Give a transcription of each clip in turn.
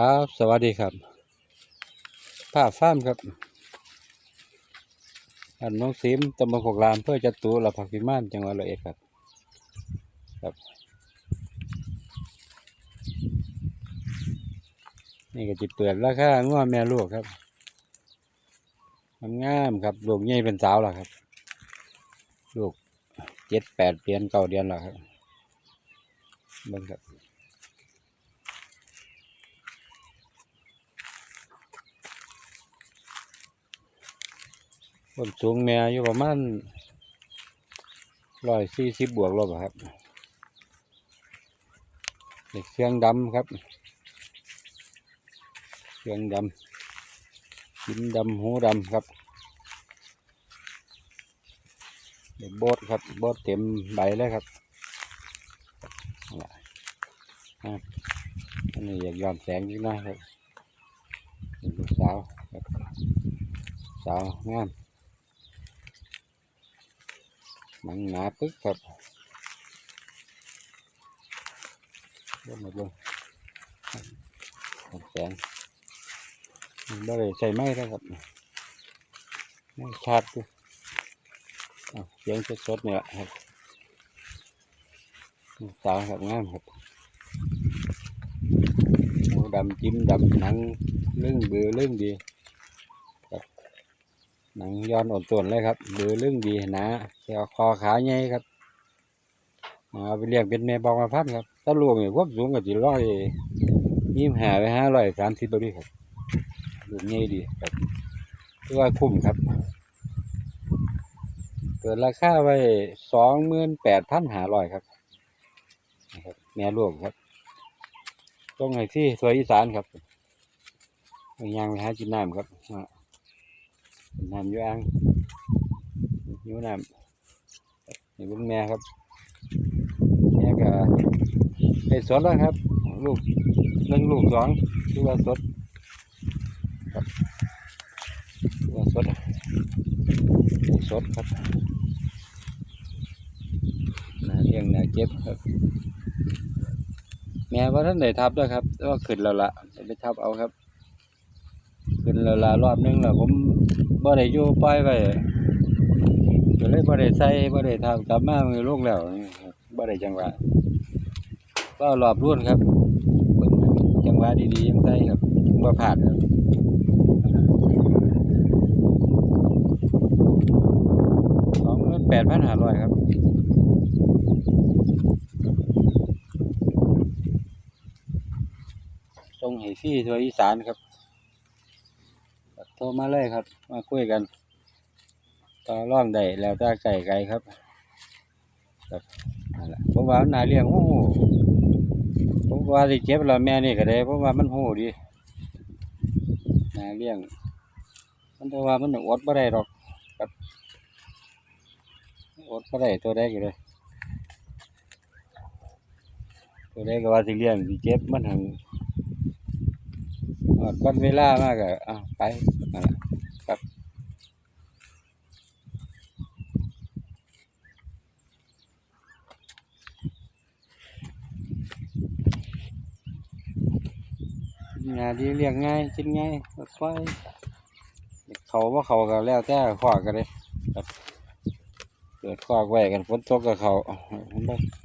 ครับ สวัสดีครับผ้าฟ้ามครับอันน้องซิมตำบลโคกรามเพื่อจะตูละผักพิมานจังหวัดร้อยเอ็ดครับ ครับ นี่ก็จิเปิดราคาง้อแม่ลูกครับงามครับลูกใหญ่เป็นสาวแล้วครับ ลูกเจ็ดแปดเดือนเก้าเดือนแล้วครับเบิ่งครับ ต้นสูงแม่อยู่ประมาณร้อยสี่สิบบวกลบอะครับเด็กเครื่องดำครับเครื่องดำชิ้นดำหูดำครับเด็กโบดครับโบดเต็มใบเลยครับอันนี้อยากย้อนแสงนิดหน่อยครับลูกสาวครับสาวงาม หนังหนาปึ๊กครับเริ่มหมดลงแสงมันไม่ได้ใส่ไม้แล้วครับไม่ชาดกูอ้าวเสียงสดๆเนี่ยครับสาวครับงามครับหมูดำจิ้มดำหนังเรื่องเบือเรื่องดี หนังย้อนอ่อนส่วนเลยครับดูเรื่องดีหนาแถวคอขาใหญ่ครับเอาไปเลี้ยงเป็นแม่บอกมาพันครับถ้าลูกเนี่ยควบสูงก็จะร้อยยี่ห้าไปห้าร้อยสามสิบบาทครับลูกใหญ่ดีครับคือว่าคุ้มครับเปิดราคาไว้สองหมื่นแปดพันห้าร้อยครับนะครับแม่ลูกครับต้องให้ที่สวยอีสานครับยางไปหาจินน้ำครับ น้ำอยู่อ่างอยู่น้ำนี่ลุงแม่ครับแม่ก็ไปสดแล้วครับ ลูกหนึ่งลูกสองคือว่าสดครับคือว่าสดสดครับนาเลี้ยงนาเก็บครับ แม่ว่าท่านไหนทับด้วยครับแต่ว่าขึ้นแล้วละไปทับเอาครับขึ้นแล้วละรอบนึงแล้วผม บ่ได้อยู่ปล่อยไว้ก็เลยบ่ได้ใส่บ่ได้ทำกลับมามือลูกแล้วบ่ได้จังหวะก็รอบรุ่นครับจังหวะดีๆยังใส่ครับบ่พลาดครับสองหมื่นแปดพันห้าร้อยครับส่งให้ฟรีทั่วอีสานครับ โทรมาเลยครับ มาคุยกัน ต่อร่องได้แล้วถ้าไก่ไก่ครับครับนั่นแหละผมว่ามันน่าเลี้ยงโอ้โหผมว่าสิเจ็บแล้วแม่นี่ก็ได้เพราะว่ามันโหดีน่าเลี้ยง มันแต่ว่ามันอดบ่ได้หรอกครับอดบ่ได้ตัวใดก็เลยตัวใดก็ว่าสิเลี้ยงสิเจ็บมันหังอดวันเวลามากอะอะไป นั่นแหละครับงานที่เลี้ยงง่ายกินง่ายค่อยเขาว่าเขาก็แล้วแต่ขวากันเลยครับเกิดขวากไว้กันฝนตกกับเขา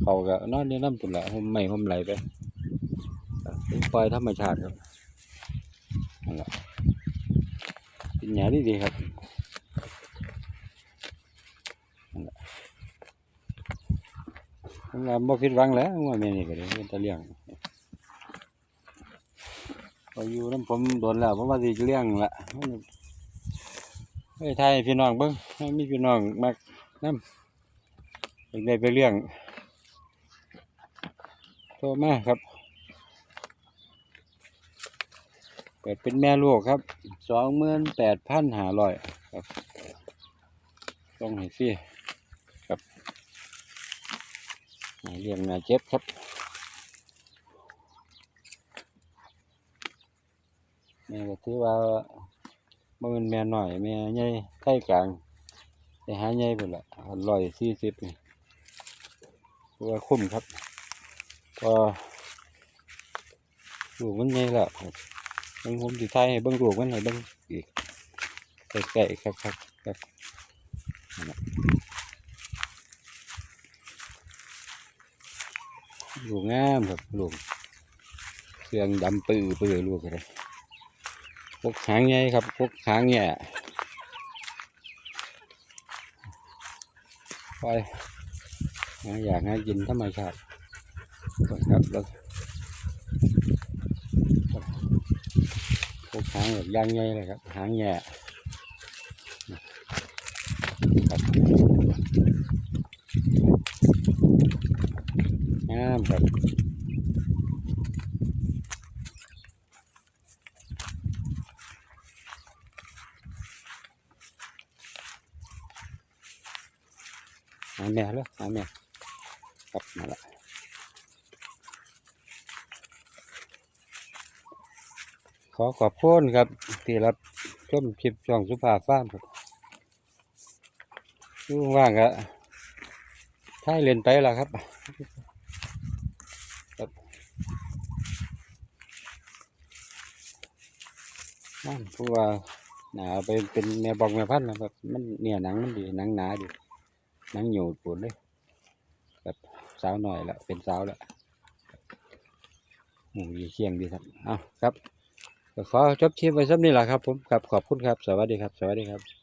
เขาก็นอนในน้ำตุ่นละผมไม่ผมไหลไปปล่อยธรรมชาติครับนั่นแหละ หญ้าดีดีครับนั่นแหละผมว่าบ่ผิดหวังแล้วว่าแม่นี่ก็เลยเป็นตะเลี้ยงพออยู่น้ำผมโดนแล้วเพราะว่าสิเลี้ยงละเฮ้ยไทยพี่น้องเบิ้งให้มีพี่น้องมักน้ำอยากได้ไปเลี้ยงโทรมาครับ เปิดเป็นแม่ลูกครับสองหมื่นแปดพันห้าร้อยครับต้องให้ฟรีครับเลี้ยงนาเจ็บครับแม่ก็ถือว่าบ่แมันแม่หน้อยแม่ใหญ่ไข่กลางแต่หาใหญ่พุ่นละร้อยสี่สิบนี่ถือว่าคุ้มครับ ก็ลูกมันใหญ่แล้ว ครับเบิ่งผมสิถ่ายให้เบิ่งลูกมันให้เบิ่งอีกใกล้ๆครับครับครับลูกงามครับลูกเครื่องดำปื้อปื้อลูกอะไรพวกหางใหญ่ครับพวกหางแง่ไปอยากให้กินธรรมชาติครับแล้ว พวกหางแบบยางใหญ่เลยครับ หางแย่ครับงามครับหาแม่แล้วหาแม่ครับมาละ อขอบคุณครับ ที่รับชมคลิปช่องสุภาพฟาร์มครับช่วงว่างก็ท้ายเรียนไปแล้วครับครับนั่นผู้ว่าหนาไปเป็นแม่บอกแม่พันธุ์นะครับ มันเนี่ยหนังมันดีหนังหนาดีหนังหนียวปวดเลยแบบสาวหน่อยล้วเป็นสาวล้วหมูดีเคียงดีครับเอ้าครับ ขอจบคลิปไว้สักนี้แหละครับผมครับขอบคุณครับ สวัสดีครับ สวัสดีครับ